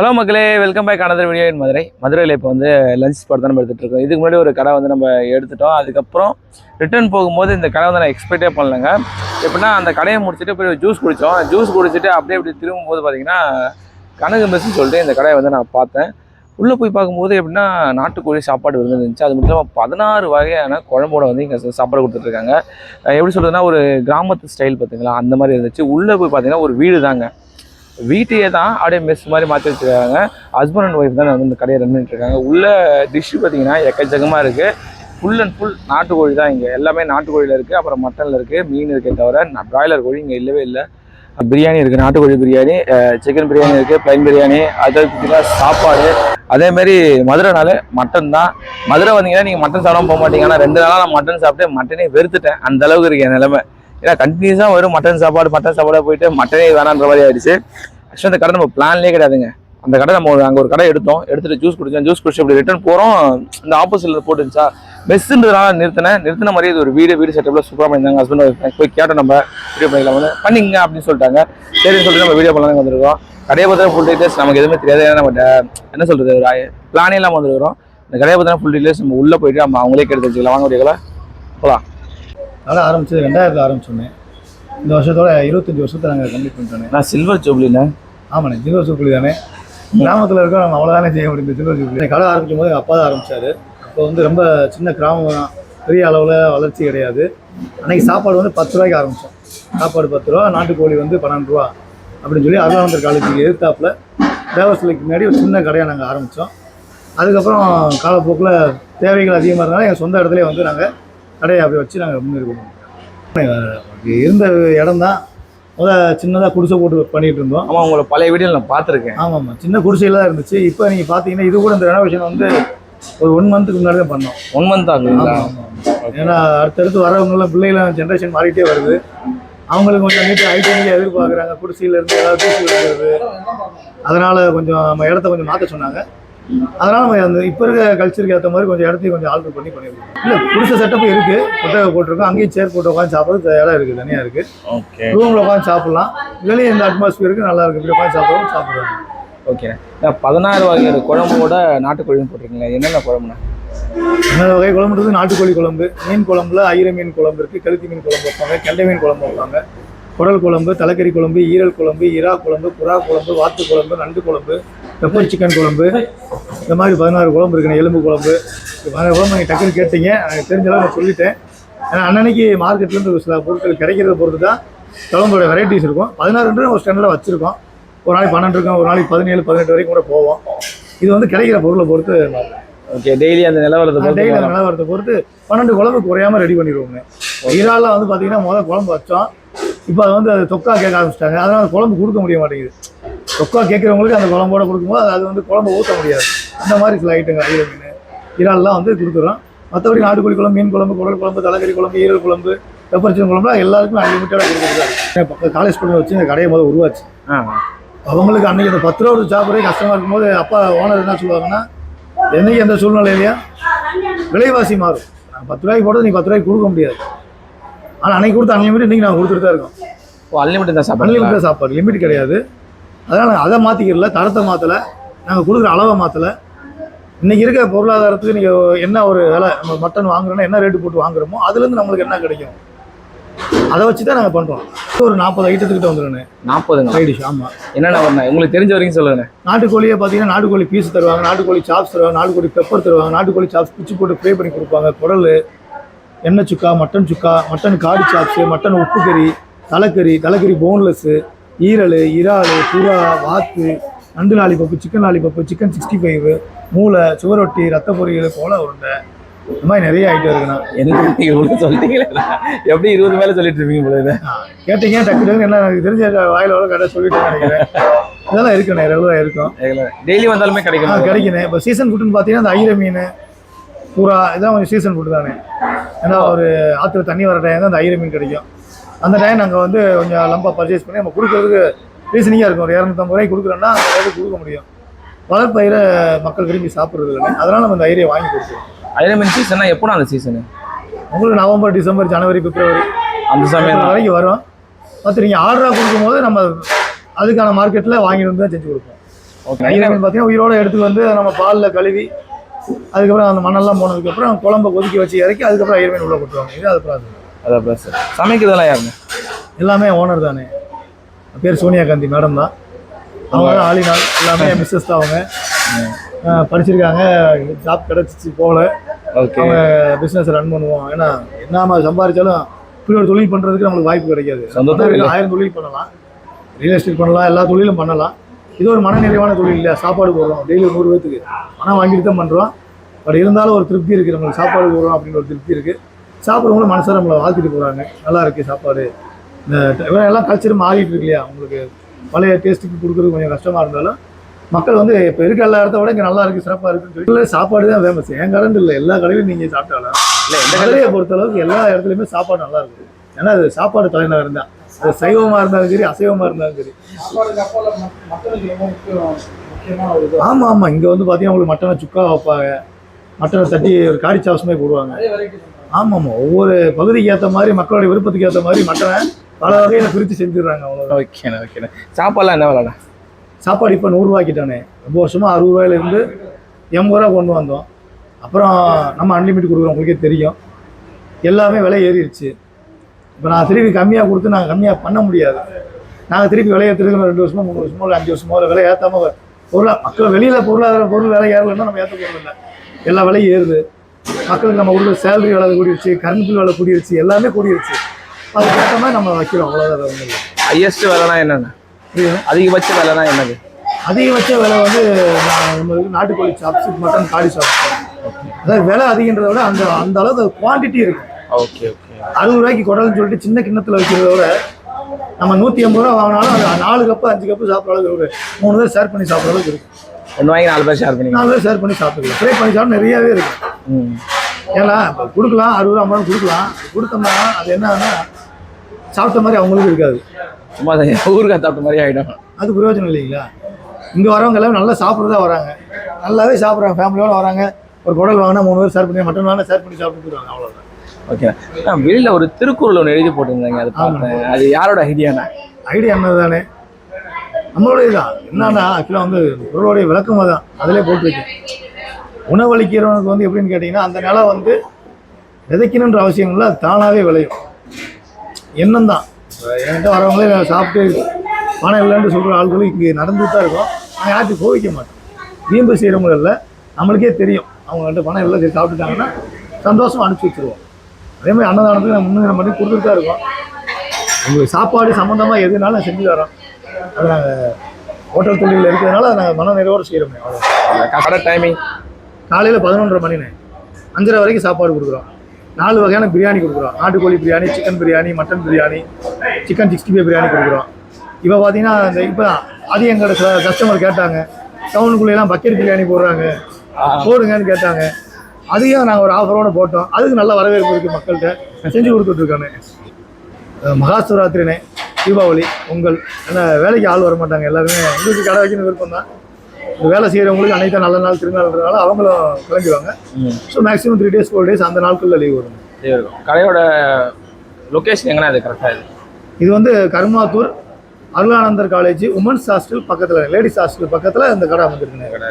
Hello மக்களே welcome back another video in Madurai மதுரையில் இப்போ வந்து லஞ்ச் ஸ்பாட் தான் நம்ம எடுத்துகிட்டுருக்கோம் இதுக்கு முன்னாடி ஒரு கடை வந்து நம்ம எடுத்துட்டோம். அதுக்கப்புறம் ரிட்டர்ன் போகும்போது இந்த கடை வந்து நான் எக்ஸ்பெக்டே பண்ணலங்க. எப்படின்னா அந்த கடையை முடிச்சுட்டு போய் ஜூஸ் குடித்தோம் ஜூஸ் குடிச்சிட்டு அப்படியே இப்படி திரும்பும்போது பார்த்தீங்கன்னா கனகு மெஸ்ஸுன்னு சொல்லிட்டு இந்த கடையை வந்து நான் பார்த்தேன். உள்ளே போய் பார்க்கும்போது எப்படின்னா நாட்டுக்கோழி சாப்பாடு வந்து இருந்துச்சு. அது மட்டும் இல்லாமல் பதினாறு வகையான குழம்போட வந்து இங்கே சாப்பாடு கொடுத்துட்ருக்காங்க. எப்படி சொல்கிறதுனா ஒரு கிராமத்து ஸ்டைல் பார்த்தீங்களா அந்த மாதிரி இருந்துச்சு. உள்ளே போய் பார்த்தீங்கன்னா ஒரு வீடு தாங்க வீட்டையே தான் அப்படியே மெஸ் மாதிரி மாற்றி வச்சுருக்காங்க. ஹஸ்பண்ட் அண்ட் ஒய்ஃப் தான் வந்து இந்த கடையை ரன் பண்ணிட்டுருக்காங்க உள்ள டிஷ்ஷு பார்த்தீங்கன்னா எக்கச்சக்கமாக இருக்குது ஃபுல் அண்ட் ஃபுல் நாட்டுக்கோழி தான் இங்கே. எல்லாமே நாட்டுக்கோழியில் இருக்குது அப்புறம் மட்டனில் இருக்குது மீன் இருக்கே தவிர பிராய்லர் கோழி இங்கே இல்லவே இல்லை. பிரியாணி இருக்குது நாட்டுக்கோழி பிரியாணி சிக்கன் பிரியாணி இருக்குது ப்ளைன் பிரியாணி. அது பார்த்தீங்கன்னா சாப்பாடு. அதேமாரி மதுரைனாலே மட்டன் தான். மதுரை வந்தீங்கன்னா நீங்கள் மட்டன் சாப்பிடாமல் போக மாட்டீங்க. ஆனால் ரெண்டு நாளாக நான் மட்டன் சாப்பிட்டு மட்டனே வெறுத்துட்டேன். அந்த அளவுக்கு இருக்கு என் நிலைமை. ஏன்னா கண்டினியூஸாக வரும் மட்டன் சாப்பாடு மட்டன் சாப்பாடாக போயிட்டு மட்டனே வேணான்ற மாதிரி ஆயிடுச்சு. ஆக்சுவலாக அந்த கடை நம்ம பிளான்லேயே கிடையாதுங்க. அந்த கடை நம்ம அங்கே ஒரு கடை எடுத்தோம். எடுத்துகிட்டு ஜூஸ் குடிச்சோம். ஜூஸ் குடிச்சு அப்படி ரிட்டர்ன் போகிறோம் இந்த ஆப்போசிட்டில் போட்டுருந்துச்சா மெஸ்ஸுன்றதுனால நிறுத்தினேன். நிறுத்தின மாதிரி இது ஒரு வீடு வீடு செட்டப்பில் சூப்பராக பண்ணியிருந்தாங்க. ஹஸ்பண்ட் போய் கேட்டோம் நம்ம. வீடியோ பண்ணிக்கலாம். வந்து பண்ணிங்க அப்படின்னு சொல்லிட்டாங்க. சரின்னு சொல்லிட்டு நம்ம வீடியோ பண்ணலாம் வந்திருக்கோம். கடையை பார்த்தா ஃபுல் டீட்டெயில்ஸ் நமக்கு எதுவுமே தெரியாது. ஏன்னா நம்ம என்ன சொல்கிறது ஒரு பிளானே இல்லாமல் வந்துருக்கிறோம். இந்த கடையை பார்த்தா ஃபுல் டீட்டெயில்ஸ் நம்ம உள்ளே போயிட்டு நம்ம அவங்களே கெடுத்து வச்சுக்கலாம் வாங்க முடியல போகலாம் கடை ஆரம்பிச்சது ரெண்டாயிரத்தில் ஆரம்பிச்சோன்னே இந்த வருஷத்தோட இருபத்தஞ்சி வருஷத்தை நாங்கள் கம்ப்ளீட் பண்ணிட்டோன்னே நான் சில்வர் ஜூப்ளிண்ணே ஆமாண்ணே சில்வர் சூப்பிளி தானே. கிராமத்தில் இருக்கோம் நம்ம அவ்வளோதானே செய்ய முடியும் சில்வர் சூப்பிளி கடை ஆரம்பிக்கும் போது எங்கள் அப்பா தான் ஆரம்பிச்சாரு. அப்போ வந்து ரொம்ப சின்ன கிராமம் பெரிய அளவில் வளர்ச்சி கிடையாது. அன்னைக்கு சாப்பாடு வந்து பத்து ரூபாய்க்கு ஆரம்பித்தோம் சாப்பாடு பத்து ரூபா நாட்டுக்கோழி வந்து பன்னெண்டு ரூபா அப்படின்னு சொல்லி அருளானந்தர் காலேஜுக்கு எதிர்த்தாப்பில் தேவஸ்தலைக்கு முன்னாடி ஒரு சின்ன கடையை நாங்கள் ஆரம்பித்தோம் அதுக்கப்புறம் காலப்போக்கில் தேவைகள் அதிகமாக இருந்தாலும் எங்கள் சொந்த இடத்துல வந்து நாங்கள் கடையை அப்படி வச்சு நாங்கள் முன்னேறி இருந்த இடம் தான் முத சின்னதாக குடிசை போட்டு பண்ணிட்டு இருந்தோம். ஆமாம் உங்களை பழைய வீடியோ நான் பார்த்துருக்கேன். ஆமாம் ஆமாம் சின்ன குடிசையில் தான் இருந்துச்சு. இப்போ நீங்கள் பார்த்தீங்கன்னா இது கூட இந்த ரெனோவேஷன் வந்து ஒரு ஒன் மந்த்துக்கு முன்னாடி தான் பண்ணோம். ஒன் மந்த் ஆகுங்களா. ஏன்னா அடுத்தடுத்து வரவங்களாம் பிள்ளைகளாம் ஜென்ரேஷன் மாறிட்டே வருது. அவங்களுக்கு கொஞ்சம் நீட்டு ஹைஜீனிக்காக எதிர்பார்க்குறாங்க. குடிசையில இருந்து ஏதாவது தூசி விழுகிறது. அதனால கொஞ்சம் நம்ம இடத்த கொஞ்சம் மாற்ற சொன்னாங்க. அதனால நம்ம அந்த இப்போ இருக்க கல்ச்சருக்கு ஏற்ற மாதிரி கொஞ்சம் இடத்தையும் கொஞ்சம் ஆல்டர் பண்ணி பண்ணியிருக்கோம் இல்லை குடிசை செட்டப் இருக்கு. கொட்டகை போட்டிருக்கோம். அங்கேயும் சேர் போட்டு உட்காந்து சாப்பிட்றது இடம் இருக்குது தனியாக இருக்குது ஓகே ரூமில் உட்காந்து சாப்பிட்லாம். வெளியே இந்த அட்மாஸ்பியருக்கு நல்லா இருக்கு. இப்படி உட்காந்து சாப்பிட்றோம் சாப்பிடுவாங்க ஓகே பதினாறு வகையான குழம்போட நாட்டுக்கோழி போட்டிருக்கீங்களா? என்னென்ன குழம்புண்ணா? இன்னொரு வகை குழம்பு இருக்குது. நாட்டுக்கோழி குழம்பு. மீன் குழம்புல ஐர மீன் குழம்பு இருக்குது கழுத்தி மீன் குழம்பு வைப்பாங்க கெண்டை மீன் குழம்பு வைப்பாங்க. குடல் குழம்பு தலைக்கறி குழம்பு ஈரல் குழம்பு இறா குழம்பு புறா குழம்பு வாத்து குழம்பு நண்டு குழம்பு. பெப்பர் சிக்கன் குழம்பு இந்த மாதிரி பதினாறு குழம்பு இருக்குண்ணே எலும்பு குழம்பு. பதினாறு குழம்பு நீங்கள் டக்குன்னு கேட்டீங்க. எனக்கு தெரிஞ்ச அளவு நான் சொல்லிட்டேன். ஏன்னா அன்னன்னைக்கு மார்க்கெட்லேருந்து ஒரு சில பொருட்கள் கிடைக்கிறத பொறுத்து தான் குழம்போட வெரைட்டிஸ் இருக்கும் பதினாறுன்ற ஒரு ஸ்டாண்டர்டாக வச்சுருக்கோம். ஒரு நாளைக்கு பன்னெண்டு இருக்கும் ஒரு நாளைக்கு பதினேழு பதினெட்டு வரைக்கும் கூட போவோம். இது வந்து கிடைக்கிற பொருளை பொறுத்து. ஓகே டெய்லி அந்த நிலவரத்தை டெய்லி போகலாம். நிலவரத்தை பொறுத்து பன்னெண்டு குழம்பு குறையாம ரெடி பண்ணிடுவோங்க. ஈராலில் வந்து பார்த்தீங்கன்னா முதல்ல குழம்பு வச்சோம். இப்போ அது வந்து அது தொக்கா கேட்க ஆரம்பிச்சிட்டாங்க. அதனால அந்த குழம்பு கொடுக்க முடிய மாட்டேங்குது. தொக்கா கேட்குறவங்களுக்கு அந்த குழம்போட கொடுக்கும்போது அது வந்து குழம்பு ஊற்ற முடியாது. அந்த மாதிரி சில ஐட்டங்கள் ஐர மீன் இறால்லாம் வந்து கொடுத்துறோம். மற்றபடி நாட்டுக்கோழி குழம்பு மீன் குழம்பு குடல் குழம்பு தலைக்கறி குழம்பு ஈரல் குழம்பு பெப்பர் சிக்கன் குழம்பு எல்லாருக்குமே அன்லிமிட்டடாக கொடுக்குறது பக்கம் காலேஜ் ஸ்டூடெண்ட் வச்சு இந்த கடையை முதல்ல உருவாச்சு. அவங்களுக்கு அன்னைக்கு அந்த பத்து ரூபா கொடுத்து சாப்பிட்றதே கஷ்டமா இருக்கும்போது அப்பா ஓனர் என்ன சொல்லுவாங்கன்னா என்னைக்கு எந்த சூழ்நிலையிலையும் விலைவாசி மாறும். நான் பத்து ரூபாய்க்கு போட்டது நீ பத்து ரூபாய்க்கு கொடுக்க முடியாது. ஆனால் அன்னைக்கு கொடுத்த அன்லிமிட் இன்னைக்கு நான் கொடுத்துட்டு தான் இருக்கோம். ஓ அன்லிமிட்டட் தான் சாப்பாடு. அன்லிமிட்டட் சாப்பாடு. லிமிட் கிடையாது. அதனால் அதை மாற்றிக்கிறல தரத்தை மாற்றலை நாங்கள் கொடுக்குற அளவை மாற்றலை இன்னைக்கு இருக்க பொருளாதாரத்துக்கு நீங்கள் என்ன ஒரு விலை நம்ம மட்டன் வாங்குறோன்னா என்ன ரேட்டு போட்டு வாங்குறோமோ அதுலேருந்து நம்மளுக்கு என்ன கிடைக்கும்? அதை வச்சு தான் நாங்கள் பண்ணுறோம் ஒரு நாற்பது ஐட்டத்துக்கிட்ட வந்துடுண்ணே நாற்பதுங்க. சைட் ஆமாம் என்னென்ன வரணும் உங்களுக்கு தெரிஞ்ச வரைக்கும் சொல்லுங்க. நாட்டுக்கோழியை பார்த்தீங்கன்னா நாட்டுக்கோழி பீஸ் தருவாங்க நாட்டுக்கோழி சாப்ஸ் தருவாங்க நாட்டுக்கோழி பெப்பர் தருவாங்க நாட்டுக்கோழி சாப்ஸ் பிச்சு போட்டு ஃப்ரை பண்ணி கொடுப்பாங்க குடல் எண்ணெய் சுக்கா மட்டன் சுக்கா மட்டன் காடி சாப்ஸு மட்டன் உப்பு கறி தலைக்கறி தலைக்கறி போன்லெஸ்ஸு ஈரல் இறால் புறா வாத்து நண்டு lollipop chicken lollipop chicken sixty five மூளை சுவரொட்டி ரத்த பொரியல் கோல உருண்டை. இந்த மாதிரி நிறைய ஐட்டம் இருக்குண்ணா எனக்கு நீங்க உங்களுக்கு சொல்லிட்டீங்களே எப்படி இருபது மேல சொல்லிட்டு இருப்பீங்க போல. கேட்டீங்க டக்கு டக்குன்னு என்ன எனக்கு தெரிஞ்ச வாயில வர கடை சொல்லிட்டு நினைக்கிறேன். இதெல்லாம் இருக்குண்ணே ரெகுலராக இருக்கும். டெய்லி வந்தாலுமே கிடைக்கும் கிடைக்குண்ணே இப்போ சீசன் ஃபுட்டுன்னு பார்த்தீங்கன்னா அந்த ஐர மீன் பூரா இதான் கொஞ்சம் சீசன் ஃபுட்டு தானே. ஏன்னா ஒரு ஆற்றுல தண்ணி வர டைம் தான் அந்த ஐர மீன் கிடைக்கும். அந்த டைம் நாங்கள் வந்து கொஞ்சம் லம்பாக பர்ச்சேஸ் பண்ணி நம்ம கொடுக்குறதுக்கு ரீசனிங்காக இருக்கும். ஒரு இரநூத்தம்பது ரூபாய்க்கு கொடுக்குறோன்னா அந்த ரேட்டுக்கு கொடுக்க முடியும். வளர்ப்பயிரை மக்கள் விரும்பி சாப்பிட்றது இல்லைண்ணே அதனால் நம்ம அந்த ஐரியை வாங்கி கொடுக்குறோம். ஐரமீன் சீசன்னா எப்போ அந்த சீசனு உங்களுக்கு நவம்பர் டிசம்பர் ஜனவரி பிப்ரவரி அந்த சமயம் வரைக்கும் வரும். பார்த்து நீங்கள் ஆர்டராக கொடுக்கும்போது நம்ம அதுக்கான மார்க்கெட்டில் வாங்கிட்டு வந்து தான் செஞ்சு கொடுப்போம். ஓகே ஐயர் மீன் பார்த்தீங்கன்னா உயிரோட எடுத்து வந்து நம்ம பாலில் கழுவி அதுக்கப்புறம் அந்த மண்ணெல்லாம் போனதுக்கப்புறம் குழம்ப கொதிக்க வச்சு இறக்கி அதுக்கப்புறம் ஐயர் மீன் உள்ளே போட்டுருவாங்க இது அது ப்ராசஸ் அதான் ப்ளஸ் சமைக்கிறதெல்லாம் யாருங்க? எல்லாமே ஓனர் தானே. பேர் சோனியா காந்தி மேடம் தான். அவங்க தான் ஆளினால் எல்லாமே மிஸ்ஸஸ் தான் அவங்க. படிச்சிருக்காங்க. ஜாப் கிடச்சிச்சு போகல ஓகே அவங்க பிஸ்னஸ் ரன் பண்ணுவோம். ஏன்னா என்ன சம்பாதிச்சாலும் இப்படி ஒரு தொழில் பண்ணுறதுக்கு நம்மளுக்கு வாய்ப்பு கிடைக்காது. ஆயிரம் தொழில் பண்ணலாம். ரியல் எஸ்டேட் பண்ணலாம். எல்லா தொழிலும் பண்ணலாம். இது ஒரு மன நிறைவான தொழில் இல்லையா? சாப்பாடு போடுறோம். டெய்லி நூறு பேத்துக்கு. பணம் வாங்கிட்டு தான் பண்ணுறோம் பட் இருந்தாலும் ஒரு திருப்தி இருக்குது நம்மளுக்கு சாப்பாடு போடுறோம் அப்படின்னு ஒரு திருப்தி இருக்குது சாப்பிட்றவங்களும் மனசார நம்மளை வாழ்த்திட்டு போகிறாங்க நல்லா இருக்குது சாப்பாடு. இந்த எல்லாம் கல்ச்சர் மாறிட்டு இருக்கு இல்லையா? உங்களுக்கு பழைய டேஸ்ட்டுக்கு கொடுக்குறது கொஞ்சம் கஷ்டமாக இருந்தாலும் மக்கள் வந்து இப்போ இருக்க எல்லா இடத்த விட இங்கே நல்லா இருக்குது சிறப்பாக இருக்குன்னு சொல்லி சாப்பாடு தான் ஃபேமஸ் என் கரண்ட் இல்லை எல்லா கடையிலும் நீங்கள் சாப்பிட்டாலும் இல்லை எந்த மதுரையை பொறுத்தளவுக்கு எல்லா இடத்துலையுமே சாப்பாடு நல்லா இருக்குது ஏன்னா அது சாப்பாடு தலைநகரம் தான். அது சைவமாக இருந்தாலும் சரி அசைவமாக இருந்தாலும் சரி. ஆமாம் ஆமாம் இங்கே வந்து பார்த்தீங்கன்னா உங்களுக்கு மட்டனை சுக்கா வைப்பாங்க. மட்டனை தட்டி ஒரு காரி சாவசமே போடுவாங்க. ஆமாம் ஆமாம் ஒவ்வொரு பகுதிக்கு ஏற்ற மாதிரி மக்களுடைய விருப்பத்துக்கு ஏற்ற மாதிரி மட்டனை பல வகையில் பிரித்து செஞ்சிடுறாங்க அவ்வளோதான் ஓகேண்ணா ஓகேண்ணா சாப்பாடுலாம் என்ன விளாடா சாப்பாடு இப்போ நூறுரூவாக்கிட்டானே ரொம்ப வருஷமாக அறுபது ரூபாயிலேருந்து எண்பது ரூபா கொண்டு வந்தோம். அப்புறம் நம்ம அன்லிமிட் கொடுக்குறோம் உங்களுக்கே தெரியும். எல்லாமே விலை ஏறிடுச்சு. இப்போ நான் திருப்பி கம்மியாக கொடுத்து நாங்கள் கம்மியாக பண்ண முடியாது. நாங்கள் திருப்பி விலையை திரும்ப ரெண்டு வருஷமோ மூணு வருஷமோ இல்லை அஞ்சு வருஷமோ இல்லை விலை ஏற்றாம பொருளா மக்கள் வெளியில் பொருளாதார பொருள் விலை ஏறலைன்னா நம்ம ஏற்ற இல்லை எல்லா விலையும் ஏறுது. மக்களுக்கு நம்ம உள்ள சேலரி விலை கூடிருச்சு கரண்ட் பில் விலை கூடிருச்சு எல்லாமே கூடிருச்சு. அதுக்கு ஏற்ற மாதிரி நம்ம வைக்கிறோம் அவ்வளோதான் இல்லை. ஹையஸ்ட் விலைனா புரியுதா? அதிகபட்ச விலைனா என்னது அதிகபட்ச விலை வந்து நான் நம்ம இதுக்கு நாட்டுக்கோழி சாப்ஸ் மட்டன் காடி சாப்ஸ் அதாவது விலை அதிகன்றத விட அந்த அந்த அளவுக்கு குவான்டிட்டி இருக்கு ஓகே ஓகே அறுபது ரூபாய்க்கு குடல்னு சொல்லிட்டு சின்ன கிண்ணத்தில் வைக்கிறத விட நம்ம நூற்றி ஐம்பது ரூபா வாங்கினாலும் அது நாலு கப்பு அஞ்சு கப்பு சாப்பிட்ற அளவுக்கு ஒரு மூணு பேர் ஷேர் பண்ணி சாப்பிட்ற அளவுக்கு இருக்கு. ஒன்று வாங்கி நாலு பேர் ஷேர் பண்ணிக்கலாம். நாலு பேர் ஷேர் பண்ணி சாப்பிட்டுக்கலாம். ஃப்ரை பண்ணி சாப்பிட நிறையவே இருக்கு. ம். ஏன்னா இப்போ கொடுக்கலாம் அறுபது ரூபா ஐம்பது கொடுக்கலாம். கொடுத்தோம்னா அது என்னன்னா சாப்பிட்ட மாதிரி அவங்களுக்கு இருக்காது. சும்மா தான் ஊருக்காக சாப்பிட்ட மாதிரி ஆகிடும் அது பிரயோஜனம் இல்லைங்களா? இங்கே வரவங்க எல்லாம் நல்லா சாப்பிட்றதா வராங்க. நல்லாவே சாப்பிட்றாங்க ஃபேமிலியோட வராங்க. ஒரு குடல் வாங்கினா மூணு பேர் ஷேர் பண்ணி மட்டன் வாங்கினா ஷேர் பண்ணி சாப்பிட்டு போயிடுவாங்க அவ்வளோதான் ஓகே வெளியில் ஒரு திருக்குறள் ஒன்று எழுதி போட்டிருந்தாங்க அது பார்த்தேன். அது யாரோட ஐடியாண்ணா ஐடியா என்னது தானே நம்மளுடைய இதுதான் என்னன்னா ஆக்சுவலாக வந்து பொருளுடைய விளக்கம் தான் அதிலே போட்டிருக்கேன் உணவளிக்கிறவனுக்கு வந்து எப்படின்னு கேட்டிங்கன்னா அந்த நிலம் வந்து விதைக்கணுன்ற அவசியம் இல்லை அது தானாகவே விளையும். எண்ணம் தான் என்கிட்ட வரவங்களே சாப்பிட்டு பணம் இல்லைன்னு சொல்கிற ஆள்களும் இங்கே நடந்துட்டு தான் இருக்கும். நான் யார்ட்டும் கோவிக்க மாட்டேன். வீம்பு செய்கிறவங்க இல்லை. நம்மளுக்கே தெரியும். அவங்கள்ட்ட பணம் இல்லை சரி சாப்பிட்டுட்டாங்கன்னா சந்தோஷமாக அனுப்பிச்சி வச்சிருவோம். அதே மாதிரி அன்னதானத்துக்கு நான் முன்னேற பண்ணி கொடுத்துட்டு தான் இருக்கோம். உங்களுக்கு சாப்பாடு சம்மந்தமாக எதுனாலும் நான் செஞ்சு தரோம் அது நாங்கள் ஹோட்டல் தொழிலில் இருக்கிறதுனால அதை நாங்கள் மன நிறைவோடு செய்கிறோமே கடை டைமிங் காலையில் பதினொன்றரை மணினே அஞ்சரை வரைக்கும் சாப்பாடு கொடுக்குறோம். நாலு வகையான பிரியாணி கொடுக்குறோம். நாட்டுக்கோழி biryani chicken biryani mutton biryani chicken sixty five biryani கொடுக்குறோம். இப்போ பார்த்தீங்கன்னா இந்த இப்போ அது எங்களோட கஸ்டமர் கேட்டாங்க. டவுனுக்குள்ளேலாம் பக்கெட் பிரியாணி போடுறாங்க. போடுங்கன்னு கேட்டாங்க. அதையும் நாங்கள் ஒரு ஆஃபரோட போட்டோம். அதுக்கு நல்ல வரவேற்பு இருக்குது மக்கள்கிட்ட. செஞ்சு கொடுத்துட்ருக்கானே மகாசிவராத்திரினே. தீபாவளி பொங்கல் ஏன்னா வேலைக்கு ஆள் வர மாட்டாங்க எல்லாருமே. எங்களுக்கு கடை வைக்கணும் விருப்பம் தான் இந்த வேலை செய்கிறவங்களுக்கு அனைத்து நல்ல நாள் திருநாள்ன்றதுனால அவங்களும் கிளம்பிடுவாங்க. So maximum three days four days அந்த நாட்களில் லீவ் வரும் இது இருக்கும் கடையோட லொக்கேஷன் எங்கன்னா இது கரெக்டாக இது? இது வந்து Karumathur Arulanandar college women's hostel பக்கத்தில் லேடிஸ் ஹாஸ்டல் பக்கத்தில் இந்த கடை அமைஞ்சிருக்குங்க. கடை